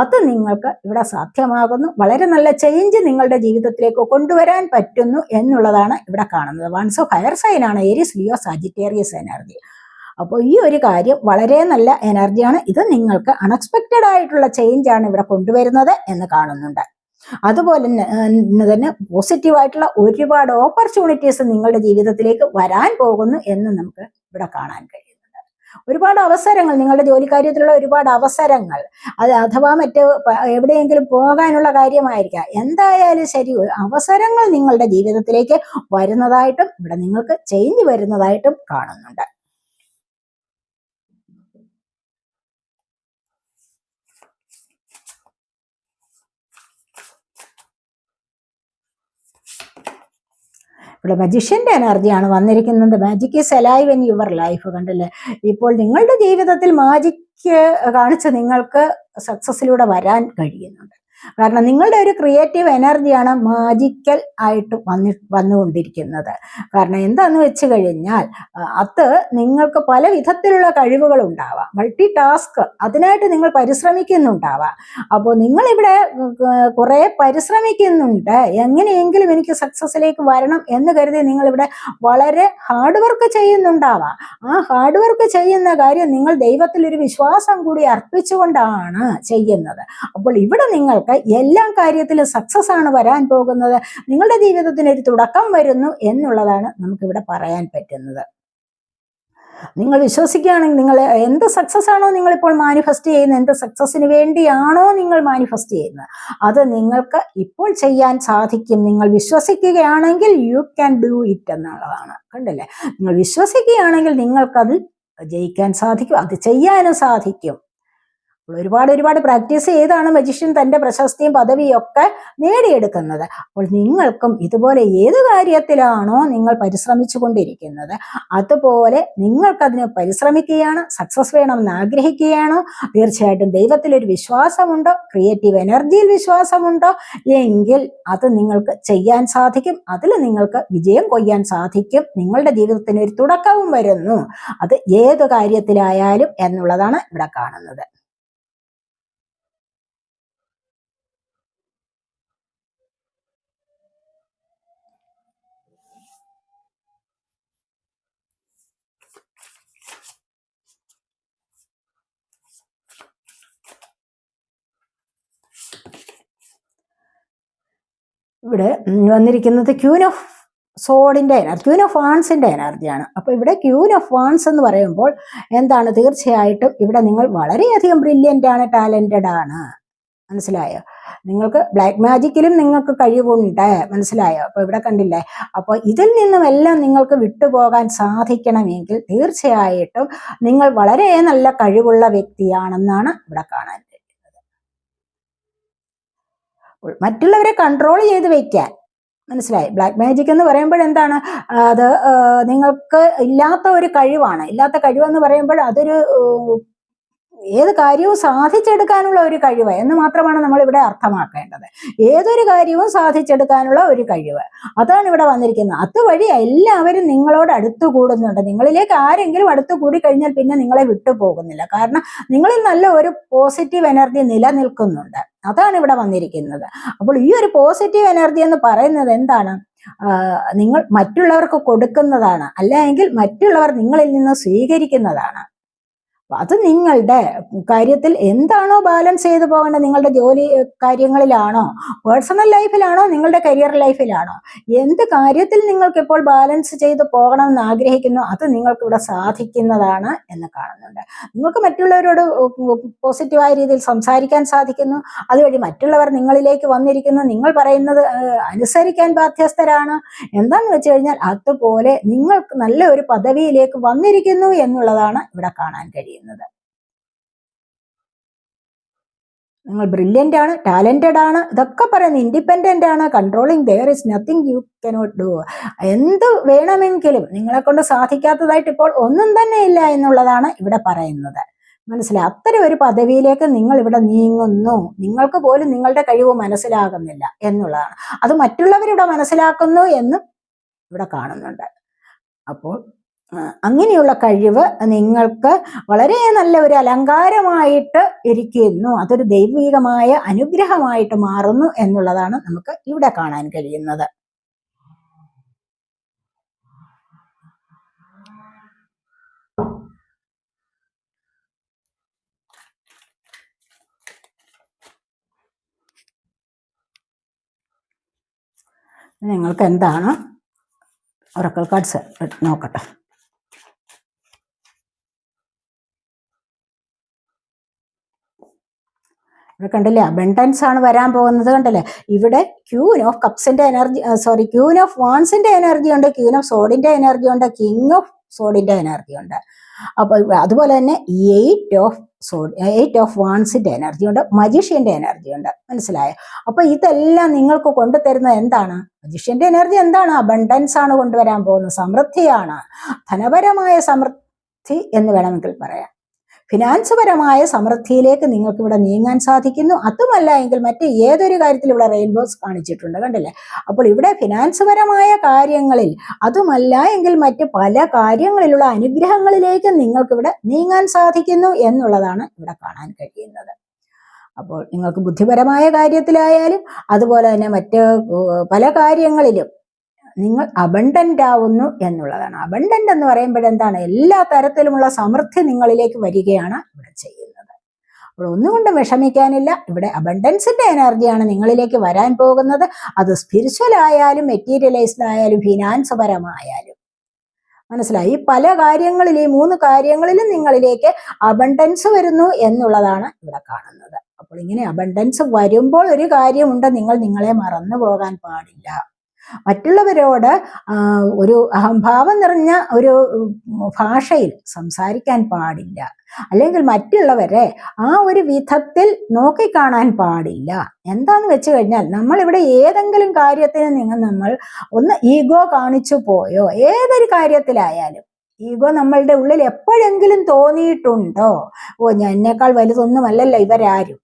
അത് നിങ്ങൾക്ക് ഇവിടെ സാധ്യമാകുന്നു. വളരെ നല്ല ചേഞ്ച് നിങ്ങളുടെ ജീവിതത്തിലേക്ക് കൊണ്ടുവരാൻ പറ്റുന്നു എന്നുള്ളതാണ് ഇവിടെ കാണുന്നത്. വൺസ് ഓഫ് ഹയർ സൈൻ ആണ്. ഏരിയസ് ലിയോ സാജിറ്റേറിയസ് എനർജി അപ്പോൾ ഈ ഒരു കാര്യം വളരെ നല്ല എനർജിയാണ് ഇത് നിങ്ങൾക്ക് അൺഎക്സ്പെക്റ്റഡ് ആയിട്ടുള്ള ചേഞ്ച് ആണ് ഇവിടെ കൊണ്ടുവരുന്നത് എന്ന് കാണുന്നുണ്ട്. അതുപോലെ തന്നെ പോസിറ്റീവായിട്ടുള്ള ഒരുപാട് ഓപ്പർച്യൂണിറ്റീസ് നിങ്ങളുടെ ജീവിതത്തിലേക്ക് വരാൻ പോകുന്നു എന്ന് നമുക്ക് ഇവിടെ കാണാൻ കഴിയും ഒരുപാട് അവസരങ്ങൾ നിങ്ങളുടെ ജോലി കാര്യത്തിലുള്ള ഒരുപാട് അവസരങ്ങൾ അത് അഥവാ മറ്റ് എവിടെയെങ്കിലും പോകാനുള്ള കാര്യമായിരിക്കാം. എന്തായാലും ശരി അവസരങ്ങൾ നിങ്ങളുടെ ജീവിതത്തിലേക്ക് വരുന്നതായിട്ടും ഇവിടെ നിങ്ങൾക്ക് ചേഞ്ച് വരുന്നതായിട്ടും കാണുന്നുണ്ട്. ഇവിടെ മജിഷ്യന്റെ എനർജിയാണ് വന്നിരിക്കുന്നത്. Magic is alive in your life കണ്ടല്ലേ? ഇപ്പോൾ നിങ്ങളുടെ ജീവിതത്തിൽ മാജിക്ക് കാണിച്ച് നിങ്ങൾക്ക് സക്സസിലൂടെ വരാൻ കഴിയുന്നുണ്ട്. കാരണം നിങ്ങളുടെ ഒരു ക്രിയേറ്റീവ് എനർജിയാണ് മാജിക്കൽ ആയിട്ട് വന്നി വന്നുകൊണ്ടിരിക്കുന്നത്. കാരണം എന്താന്ന് വെച്ച് കഴിഞ്ഞാൽ അത് നിങ്ങൾക്ക് പല വിധത്തിലുള്ള കഴിവുകൾ ഉണ്ടാവാം. മൾട്ടി ടാസ്ക് അതിനായിട്ട് നിങ്ങൾ പരിശ്രമിക്കുന്നുണ്ടാവാം. അപ്പോൾ നിങ്ങളിവിടെ കുറേ പരിശ്രമിക്കുന്നുണ്ട്. എങ്ങനെയെങ്കിലും എനിക്ക് സക്സസ്സിലേക്ക് വരണം എന്ന് കരുതി നിങ്ങളിവിടെ വളരെ ഹാർഡ് വർക്ക് ചെയ്യുന്നുണ്ടാവാം. ആ ഹാർഡ് വർക്ക് ചെയ്യുന്ന കാര്യം നിങ്ങൾ ദൈവത്തിൽ ഒരു വിശ്വാസം കൂടി അർപ്പിച്ചുകൊണ്ടാണ് ചെയ്യുന്നത്. അപ്പോൾ ഇവിടെ നിങ്ങൾക്ക് എല്ലാ കാര്യത്തിലും സക്സസ് ആണ് വരാൻ പോകുന്നത്. നിങ്ങളുടെ ജീവിതത്തിന് ഒരു തുടക്കം വരുന്നു എന്നുള്ളതാണ് നമുക്കിവിടെ പറയാൻ പറ്റുന്നത്. നിങ്ങൾ വിശ്വസിക്കുകയാണെങ്കിൽ നിങ്ങൾ എന്ത് സക്സസ് ആണോ നിങ്ങൾ ഇപ്പോൾ മാനിഫെസ്റ്റ് ചെയ്യുന്നത് എന്ത് സക്സസിന് വേണ്ടിയാണോ നിങ്ങൾ മാനിഫെസ്റ്റ് ചെയ്യുന്നത് അത് നിങ്ങൾക്ക് ഇപ്പോൾ ചെയ്യാൻ സാധിക്കും. നിങ്ങൾ വിശ്വസിക്കുകയാണെങ്കിൽ യു ക്യാൻ ഡു ഇറ്റ് എന്നുള്ളതാണ്. കണ്ടില്ലേ? നിങ്ങൾ വിശ്വസിക്കുകയാണെങ്കിൽ നിങ്ങൾക്കതിൽ ജയിക്കാൻ സാധിക്കും അത് ചെയ്യാനും സാധിക്കും. ഒരുപാട് ഒരുപാട് പ്രാക്ടീസ് ചെയ്താണ് മജിഷ്യൻ തന്റെ പ്രശസ്തിയും പദവിയും ഒക്കെ നേടിയെടുക്കുന്നത്. അപ്പോൾ നിങ്ങൾക്കും ഇതുപോലെ ഏത് കാര്യത്തിലാണോ നിങ്ങൾ പരിശ്രമിച്ചു കൊണ്ടിരിക്കുന്നത് അതുപോലെ നിങ്ങൾക്കതിന് പരിശ്രമിക്കുകയാണ് സക്സസ് വേണമെന്ന് ആഗ്രഹിക്കുകയാണോ തീർച്ചയായിട്ടും ദൈവത്തിലൊരു വിശ്വാസമുണ്ടോ ക്രിയേറ്റീവ് എനർജിയിൽ വിശ്വാസമുണ്ടോ എങ്കിൽ അത് നിങ്ങൾക്ക് ചെയ്യാൻ സാധിക്കും അതിൽ നിങ്ങൾക്ക് വിജയം കൊയ്യാൻ സാധിക്കും നിങ്ങളുടെ ജീവിതത്തിന് ഒരു തുടക്കവും വരുന്നു. അത് ഏത് കാര്യത്തിലായാലും എന്നുള്ളതാണ് ഇവിടെ കാണുന്നത്. ഇവിടെ വന്നിരിക്കുന്നത് ക്യൂൻ ഓഫ് സോഡിന്റെ എനർജി ക്യൂൻ ഓഫ് വാൺസിന്റെ എനർജിയാണ്. അപ്പോൾ ഇവിടെ ക്യൂൻ ഓഫ് വാൺസ് എന്ന് പറയുമ്പോൾ എന്താണ്? തീർച്ചയായിട്ടും ഇവിടെ നിങ്ങൾ വളരെയധികം ബ്രില്യന്റ് ആണ് ടാലന്റഡ് ആണ്. മനസ്സിലായോ? നിങ്ങൾക്ക് ബ്ലാക്ക് മാജിക്കിലും നിങ്ങൾക്ക് കഴിവുണ്ട്. മനസ്സിലായോ? അപ്പോൾ ഇവിടെ കണ്ടില്ലേ? അപ്പോൾ ഇതിൽ നിന്നും എല്ലാം നിങ്ങൾക്ക് വിട്ടുപോകാൻ സാധിക്കണമെങ്കിൽ തീർച്ചയായിട്ടും നിങ്ങൾ വളരെ നല്ല കഴിവുള്ള വ്യക്തിയാണെന്നാണ് ഇവിടെ കാണാൻ മറ്റുള്ളവരെ കൺട്രോൾ ചെയ്ത് വെക്കാൻ. മനസ്സിലായി? ബ്ലാക്ക് മാജിക് എന്ന് പറയുമ്പോൾ എന്താണ്? അത് നിങ്ങൾക്ക് ഇല്ലാത്ത ഒരു കഴിവാണ്. ഇല്ലാത്ത കഴിവെന്ന് പറയുമ്പോൾ അതൊരു ഏത് കാര്യവും സാധിച്ചെടുക്കാനുള്ള ഒരു കഴിവ് എന്ന് മാത്രമാണ് നമ്മൾ ഇവിടെ അർത്ഥമാക്കേണ്ടത്. ഏതൊരു കാര്യവും സാധിച്ചെടുക്കാനുള്ള ഒരു കഴിവ്. അതാണ് ഇവിടെ വന്നിരിക്കുന്നത്. അതുവഴി എല്ലാവരും നിങ്ങളോട് അടുത്തു കൂടുന്നുണ്ട്. നിങ്ങളിലേക്ക് ആരെങ്കിലും അടുത്തു കൂടി കഴിഞ്ഞാൽ പിന്നെ നിങ്ങളെ വിട്ടുപോകുന്നില്ല കാരണം നിങ്ങളിൽ നല്ല ഒരു പോസിറ്റീവ് എനർജി നിലനിൽക്കുന്നുണ്ട്. അതാണ് ഇവിടെ വന്നിരിക്കുന്നത്. അപ്പോൾ ഈ ഒരു പോസിറ്റീവ് എനർജി എന്ന് പറയുന്നത് എന്താണ്? നിങ്ങൾ മറ്റുള്ളവർക്ക് കൊടുക്കുന്നതാണ്. അല്ലെങ്കിൽ മറ്റുള്ളവർ നിങ്ങളിൽ നിന്ന് സ്വീകരിക്കുന്നതാണ്. അത് നിങ്ങളുടെ കാര്യത്തിൽ എന്താണോ ബാലൻസ് ചെയ്തു പോകേണ്ടത്? നിങ്ങളുടെ ജോലി കാര്യങ്ങളിലാണോ? പേഴ്സണൽ ലൈഫിലാണോ നിങ്ങളുടെ കരിയർ ലൈഫിലാണോ എന്ത് കാര്യത്തിൽ നിങ്ങൾക്ക് ഇപ്പോൾ ബാലൻസ് ചെയ്ത് പോകണമെന്ന് ആഗ്രഹിക്കുന്നു അത് നിങ്ങൾക്ക് ഇവിടെ സാധിക്കുന്നതാണ് എന്ന് കാണുന്നുണ്ട്. നിങ്ങൾക്ക് മറ്റുള്ളവരോട് പോസിറ്റീവായ രീതിയിൽ സംസാരിക്കാൻ സാധിക്കുന്നു. അതുവഴി മറ്റുള്ളവർ നിങ്ങളിലേക്ക് വന്നിരിക്കുന്നു. നിങ്ങൾ പറയുന്നത് അനുസരിക്കാൻ ബാധ്യസ്ഥരാണ്. എന്താണെന്ന് വെച്ച് കഴിഞ്ഞാൽ അതുപോലെ നിങ്ങൾക്ക് നല്ല ഒരു പദവിയിലേക്ക് വന്നിരിക്കുന്നു എന്നുള്ളതാണ് ഇവിടെ കാണാൻ കഴിയുന്നത്. നിങ്ങൾ ബ്രില്യന്റ് ആണ് ടാലന്റഡ് ആണ് ഇതൊക്കെ പറയുന്നത് ഇൻഡിപെൻഡന്റ് ആണ് controlling there is nothing you cannot do എന്ത് വേണമെങ്കിലും നിങ്ങളെ കൊണ്ട് സാധിക്കാത്തതായിട്ട് ഇപ്പോൾ ഒന്നും തന്നെ ഇല്ല എന്നുള്ളതാണ് ഇവിടെ പറയുന്നത്. മനസ്സിലായി? അത്തരം ഒരു പദവിയിലേക്ക് നിങ്ങൾ ഇവിടെ നീങ്ങുന്നു. നിങ്ങൾക്ക് പോലും നിങ്ങളുടെ കഴിവ് മനസ്സിലാകുന്നില്ല എന്നുള്ളതാണ്. അത് മറ്റുള്ളവരിവിടെ മനസ്സിലാക്കുന്നു എന്നും ഇവിടെ കാണുന്നുണ്ട്. അപ്പോൾ അങ്ങനെയുള്ള കഴിവ് നിങ്ങൾക്ക് വളരെ നല്ല ഒരു അലങ്കാരമായിട്ട് ഇരിക്കുന്നു. അതൊരു ദൈവികമായ അനുഗ്രഹമായിട്ട് മാറുന്നു എന്നുള്ളതാണ് നമുക്ക് ഇവിടെ കാണാൻ കഴിയുന്നത്. നിങ്ങൾക്ക് എന്താണ്? ഒറക്കൽ കാർഡ്സ് നോക്കട്ടെ. ഇവിടെ കണ്ടില്ലേ? അബണ്ടൻസ് ആണ് വരാൻ പോകുന്നത് കണ്ടില്ലേ? ഇവിടെ ക്യൂൻ ഓഫ് കപ്സിന്റെ എനർജി സോറി ക്യൂൻ ഓഫ് വാൺസിന്റെ എനർജി ഉണ്ട് ക്യൂൻ ഓഫ് സോഡിന്റെ എനർജി ഉണ്ട് കിങ് ഓഫ് സോഡിന്റെ എനർജി ഉണ്ട്. അപ്പൊ അതുപോലെ തന്നെ eight of sword eight of വാൺസിന്റെ energy ഉണ്ട് മജീഷ്യന്റെ എനർജി ഉണ്ട്. മനസ്സിലായോ? അപ്പൊ ഇതെല്ലാം നിങ്ങൾക്ക് കൊണ്ടുതരുന്നത് എന്താണ്? മജീഷ്യന്റെ എനർജി എന്താണ്? അബണ്ടൻസ് ആണ് കൊണ്ടുവരാൻ പോകുന്നത് സമൃദ്ധിയാണ്. ധനപരമായ സമൃദ്ധി എന്ന് വേണമെങ്കിൽ പറയാം. ഫിനാൻസ് പരമായ സമൃദ്ധിയിലേക്ക് നിങ്ങൾക്ക് ഇവിടെ നീങ്ങാൻ സാധിക്കുന്നു. അതുമല്ല എങ്കിൽ മറ്റ് ഏതൊരു കാര്യത്തിൽ ഇവിടെ റെയിൻബോസ് കാണിച്ചിട്ടുണ്ട് കണ്ടില്ലേ? അപ്പോൾ ഇവിടെ ഫിനാൻസ് പരമായ കാര്യങ്ങളിൽ അതുമല്ല എങ്കിൽ മറ്റ് പല കാര്യങ്ങളിലുള്ള അനുഗ്രഹങ്ങളിലേക്ക് നിങ്ങൾക്ക് ഇവിടെ നീങ്ങാൻ സാധിക്കുന്നു എന്നുള്ളതാണ് ഇവിടെ കാണാൻ കഴിയുന്നത്. അപ്പോൾ നിങ്ങൾക്ക് ബുദ്ധിപരമായ കാര്യത്തിലായാലും അതുപോലെ തന്നെ മറ്റ് പല കാര്യങ്ങളിലും നിങ്ങൾ അബണ്ടന്റ് ആവുന്നു എന്നുള്ളതാണ്. അബണ്ടന്റ് എന്ന് പറയുമ്പോൾ എന്താണ്? എല്ലാ തരത്തിലുമുള്ള സമൃദ്ധി നിങ്ങളിലേക്ക് വരികയാണ് ഇവിടെ ചെയ്യുന്നത്. അപ്പോൾ ഒന്നുകൊണ്ടും വിഷമിക്കാനില്ല. ഇവിടെ അബണ്ടൻസിന്റെ എനർജിയാണ് നിങ്ങളിലേക്ക് വരാൻ പോകുന്നത്. അത് സ്പിരിച്വൽ ആയാലും മെറ്റീരിയലൈസ്ഡ് ആയാലും ഫിനാൻസ് പരമായാലും. മനസ്സിലായി? പല കാര്യങ്ങളിൽ ഈ മൂന്ന് കാര്യങ്ങളിലും നിങ്ങളിലേക്ക് അബണ്ടൻസ് വരുന്നു എന്നുള്ളതാണ് ഇവിടെ കാണുന്നത്. അപ്പോൾ ഇങ്ങനെ അബണ്ടൻസ് വരുമ്പോൾ ഒരു കാര്യമുണ്ട്. നിങ്ങൾ നിങ്ങളെ മറന്നു പോകാൻ പാടില്ല. മറ്റുള്ളവരോട് ഒരു അഹംഭാവം നിറഞ്ഞ ഒരു ഭാഷയിൽ സംസാരിക്കാൻ പാടില്ല. അല്ലെങ്കിൽ മറ്റുള്ളവരെ ആ ഒരു വിധത്തിൽ നോക്കിക്കാണാൻ പാടില്ല. എന്താന്ന് വെച്ച് കഴിഞ്ഞാൽ നമ്മൾ ഇവിടെ ഏതെങ്കിലും കാര്യത്തിന് നിങ്ങൾ നമ്മൾ ഒന്ന് ഈഗോ കാണിച്ചു പോയോ ഏതൊരു കാര്യത്തിലായാലും. ഈഗോ നമ്മളുടെ ഉള്ളിൽ എപ്പോഴെങ്കിലും തോന്നിയിട്ടുണ്ടോ? ഓ എന്നെക്കാൾ വലുതൊന്നുമല്ലല്ലോ ഇവരാരും.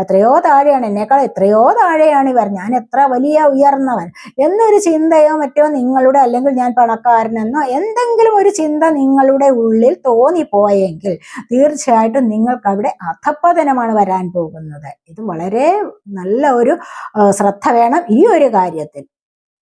എത്രയോ താഴെയാണ്. എന്നേക്കാൾ എത്രയോ താഴെയാണ് ഇവർ. ഞാൻ എത്ര വലിയ ഉയർന്നവൻ. എന്നൊരു ചിന്തയോ മറ്റോ നിങ്ങളുടെ അല്ലെങ്കിൽ ഞാൻ പണക്കാരനെന്നോ എന്തെങ്കിലും ഒരു ചിന്ത നിങ്ങളുടെ ഉള്ളിൽ തോന്നിപ്പോയെങ്കിൽ തീർച്ചയായിട്ടും നിങ്ങൾക്ക് അവിടെ അധപ്പതനമാണ് വരാൻ പോകുന്നത്. ഇത് വളരെ നല്ല ഒരു ശ്രദ്ധ വേണം ഈ ഒരു കാര്യത്തിൽ.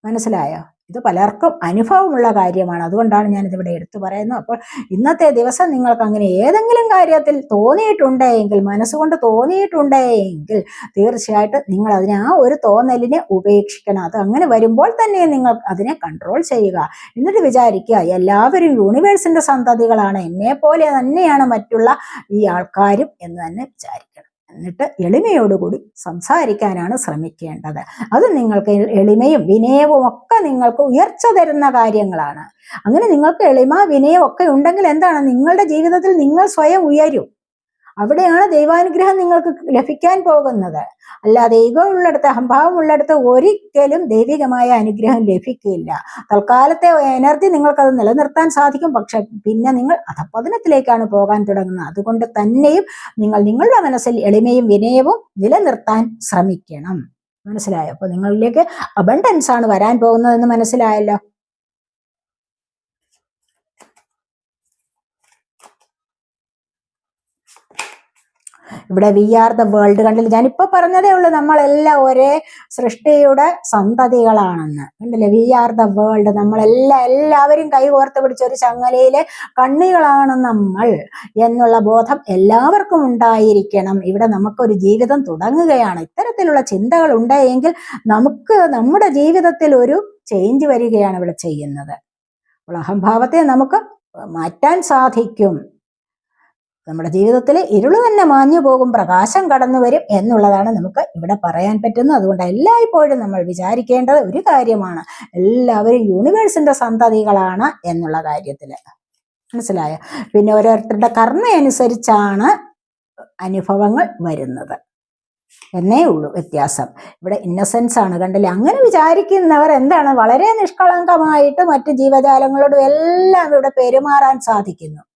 മനസ്സിലായോ? ഇത് പലർക്കും അനുഭവമുള്ള കാര്യമാണ്. അതുകൊണ്ടാണ് ഞാൻ ഇതിവിടെ എടുത്തു പറയുന്നത്. അപ്പോൾ ഇന്നത്തെ ദിവസം നിങ്ങൾക്ക് അങ്ങനെ ഏതെങ്കിലും കാര്യത്തിൽ തോന്നിയിട്ടുണ്ടെങ്കിൽ മനസ്സുകൊണ്ട് തോന്നിയിട്ടുണ്ടെങ്കിൽ തീർച്ചയായിട്ടും നിങ്ങൾ അതിനെ ആ ഒരു തോന്നലിനെ ഉപേക്ഷിക്കണം. അത് അങ്ങനെ വരുമ്പോൾ തന്നെ നിങ്ങൾ അതിനെ കൺട്രോൾ ചെയ്യുക. എന്നിട്ട് വിചാരിക്കുക എല്ലാവരും യൂണിവേഴ്സിന്റെ സന്തതികളാണ്. എന്നെ പോലെ തന്നെയാണ് മറ്റുള്ള ഈ ആൾക്കാരും എന്ന് തന്നെ വിചാരിക്കണം എന്നിട്ട് എളിമയോടുകൂടി സംസാരിക്കാനാണ് ശ്രമിക്കേണ്ടത്. അത് നിങ്ങൾക്ക് എളിമയും വിനയവും ഒക്കെ നിങ്ങൾക്ക് ഉയർച്ച തരുന്ന കാര്യങ്ങളാണ്. അങ്ങനെ നിങ്ങൾക്ക് എളിമ വിനയം ഒക്കെ ഉണ്ടെങ്കിൽ എന്താണ്? നിങ്ങളുടെ ജീവിതത്തിൽ നിങ്ങൾ സ്വയം ഉയരും. അവിടെയാണ് ദൈവാനുഗ്രഹം നിങ്ങൾക്ക് ലഭിക്കാൻ പോകുന്നത്. അല്ലാതെ ഈഗോ ഉള്ളിടത്ത് അഹംഭാവം ഉള്ളിടത്ത് ഒരിക്കലും ദൈവികമായ അനുഗ്രഹം ലഭിക്കില്ല. തൽക്കാലത്തെ എനർജി നിങ്ങൾക്കത് നിലനിർത്താൻ സാധിക്കും. പക്ഷെ പിന്നെ നിങ്ങൾ അധപ്പതനത്തിലേക്കാണ് പോകാൻ തുടങ്ങുന്നത്. അതുകൊണ്ട് തന്നെയും നിങ്ങൾ നിങ്ങളുടെ മനസ്സിൽ എളിമയും വിനയവും നിലനിർത്താൻ ശ്രമിക്കണം. മനസ്സിലായോ? അപ്പൊ നിങ്ങളിലേക്ക് അബണ്ടൻസ് ആണ് വരാൻ പോകുന്നതെന്ന് മനസ്സിലായല്ലോ? ഇവിടെ വി ആർ ദ വേൾഡ് കണ്ടില്ല? ഞാനിപ്പോ പറഞ്ഞതേ ഉള്ളൂ നമ്മളെല്ലാം ഒരേ സൃഷ്ടിയുടെ സന്തതികളാണെന്ന്. കണ്ടില്ലേ? വി ആർ ദ വേൾഡ് നമ്മളെല്ലാം എല്ലാവരും കൈകോർത്ത് പിടിച്ച ഒരു ചങ്ങലയിലെ കണ്ണികളാണ് നമ്മൾ എന്നുള്ള ബോധം എല്ലാവർക്കും ഉണ്ടായിരിക്കണം. ഇവിടെ നമുക്കൊരു ജീവിതം തുടങ്ങുകയാണ്. ഇത്തരത്തിലുള്ള ചിന്തകൾ ഉണ്ടായെങ്കിൽ നമുക്ക് നമ്മുടെ ജീവിതത്തിൽ ഒരു ചേഞ്ച് വരികയാണ് ഇവിടെ ചെയ്യുന്നത്. അപ്പോൾ അഹംഭാവത്തെ നമുക്ക് മാറ്റാൻ സാധിക്കും. നമ്മുടെ ജീവിതത്തിൽ ഇരുൾ തന്നെ മാഞ്ഞു പോകും പ്രകാശം കടന്നു വരും എന്നുള്ളതാണ് നമുക്ക് ഇവിടെ പറയാൻ പറ്റുന്നത്. അതുകൊണ്ട് എല്ലായ്പ്പോഴും നമ്മൾ വിചാരിക്കേണ്ടത് ഒരു കാര്യമാണ്. എല്ലാവരും യൂണിവേഴ്സിന്റെ സന്തതികളാണ് എന്നുള്ള കാര്യത്തിൽ മനസ്സിലായോ? പിന്നെ ഓരോരുത്തരുടെ കർമ്മ അനുസരിച്ചാണ് അനുഭവങ്ങൾ വരുന്നത്. എന്നേ ഉള്ളൂ വ്യത്യാസം. ഇവിടെ ഇന്നസെൻസ് ആണ് കണ്ടില്ലേ? അങ്ങനെ വിചാരിക്കുന്നവർ എന്താണ്? വളരെ നിഷ്കളങ്കമായിട്ട് മറ്റ് ജീവജാലങ്ങളോടും എല്ലാം ഇവിടെ പെരുമാറാൻ സാധിക്കുന്നു.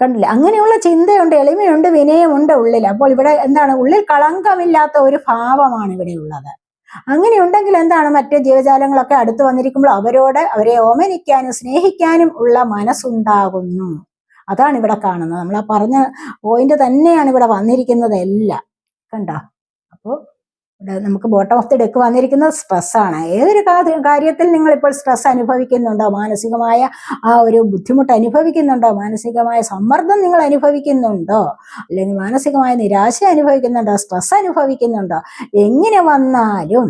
കണ്ടില്ല? അങ്ങനെയുള്ള ചിന്തയുണ്ട് എളിമയുണ്ട് വിനയമുണ്ട് ഉള്ളിൽ അപ്പോൾ ഇവിടെ എന്താണ്? ഉള്ളിൽ കളങ്കമില്ലാത്ത ഒരു ഭാവമാണ് ഇവിടെ ഉള്ളത്. അങ്ങനെ ഉണ്ടെങ്കിൽ എന്താണ്? മറ്റ് ജീവജാലങ്ങളൊക്കെ അടുത്ത് വന്നിരിക്കുമ്പോൾ അവരോട് അവരെ ഓമനിക്കാനും സ്നേഹിക്കാനും ഉള്ള മനസ്സുണ്ടാകുന്നു. അതാണ് ഇവിടെ കാണുന്നത്. നമ്മൾ ആ പറഞ്ഞ പോയിന്റ് തന്നെയാണ് ഇവിടെ വന്നിരിക്കുന്നത് എല്ലാം. കണ്ടോ? അപ്പോൾ നമുക്ക് ബോട്ടം ഓഫ് ദി ഡെക്ക് വന്നിരിക്കുന്നത് സ്ട്രെസ്സാണ് ഏതൊരു കാര്യത്തിൽ നിങ്ങൾ ഇപ്പോൾ സ്ട്രെസ് അനുഭവിക്കുന്നുണ്ടോ? മാനസികമായ ആ ഒരു ബുദ്ധിമുട്ട് അനുഭവിക്കുന്നുണ്ടോ? മാനസികമായ സമ്മർദ്ദം നിങ്ങൾ അനുഭവിക്കുന്നുണ്ടോ? അല്ലെങ്കിൽ മാനസികമായ നിരാശ അനുഭവിക്കുന്നുണ്ടോ? സ്ട്രെസ് അനുഭവിക്കുന്നുണ്ടോ? എങ്ങനെ വന്നാലും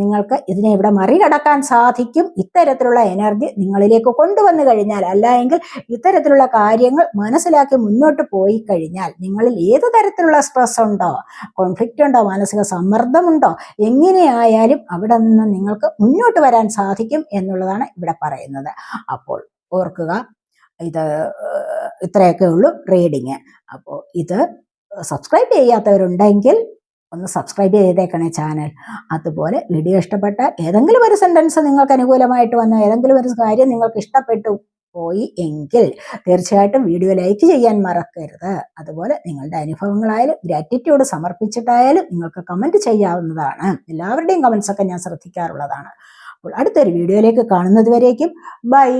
നിങ്ങൾക്ക് ഇതിനെ ഇവിടെ മറികടക്കാൻ സാധിക്കും. ഇത്തരത്തിലുള്ള എനർജി നിങ്ങളിലേക്ക് കൊണ്ടുവന്നു കഴിഞ്ഞാൽ അല്ല എങ്കിൽ ഇത്തരത്തിലുള്ള കാര്യങ്ങൾ മനസ്സിലാക്കി മുന്നോട്ട് പോയി കഴിഞ്ഞാൽ നിങ്ങളിൽ ഏത് തരത്തിലുള്ള സ്ട്രെസ് ഉണ്ടോ കോൺഫ്ലിക്റ്റ് ഉണ്ടോ മാനസിക സമ്മർദ്ദമുണ്ടോ എങ്ങനെയായാലും അവിടെ നിന്ന് നിങ്ങൾക്ക് മുന്നോട്ട് വരാൻ സാധിക്കും എന്നുള്ളതാണ് ഇവിടെ പറയുന്നത്. അപ്പോൾ ഓർക്കുക ഇത് ഇത്രയൊക്കെ ഉള്ളൂ റീഡിങ് അപ്പോൾ ഇത് സബ്സ്ക്രൈബ് ചെയ്യാത്തവരുണ്ടെങ്കിൽ ഒന്ന് സബ്സ്ക്രൈബ് ചെയ്തേക്കണേ ചാനൽ അതുപോലെ വീഡിയോ ഇഷ്ടപ്പെട്ട ഏതെങ്കിലും ഒരു സെന്റൻസ് നിങ്ങൾക്ക് അനുകൂലമായിട്ട് വന്ന ഏതെങ്കിലും ഒരു കാര്യം നിങ്ങൾക്ക് ഇഷ്ടപ്പെട്ടു പോയി എങ്കിൽ തീർച്ചയായിട്ടും വീഡിയോ ലൈക്ക് ചെയ്യാൻ മറക്കരുത്. അതുപോലെ നിങ്ങളുടെ അനുഭവങ്ങളായാലും ഗ്രാറ്റിറ്റ്യൂഡ് സമർപ്പിച്ചിട്ടായാലും നിങ്ങൾക്ക് കമന്റ് ചെയ്യാവുന്നതാണ്. എല്ലാവരുടെയും കമൻസ് ഒക്കെ ഞാൻ ശ്രദ്ധിക്കാറുള്ളതാണ്. അപ്പോൾ അടുത്തൊരു വീഡിയോയിലേക്ക് കാണുന്നത് വരേക്കും. ബൈ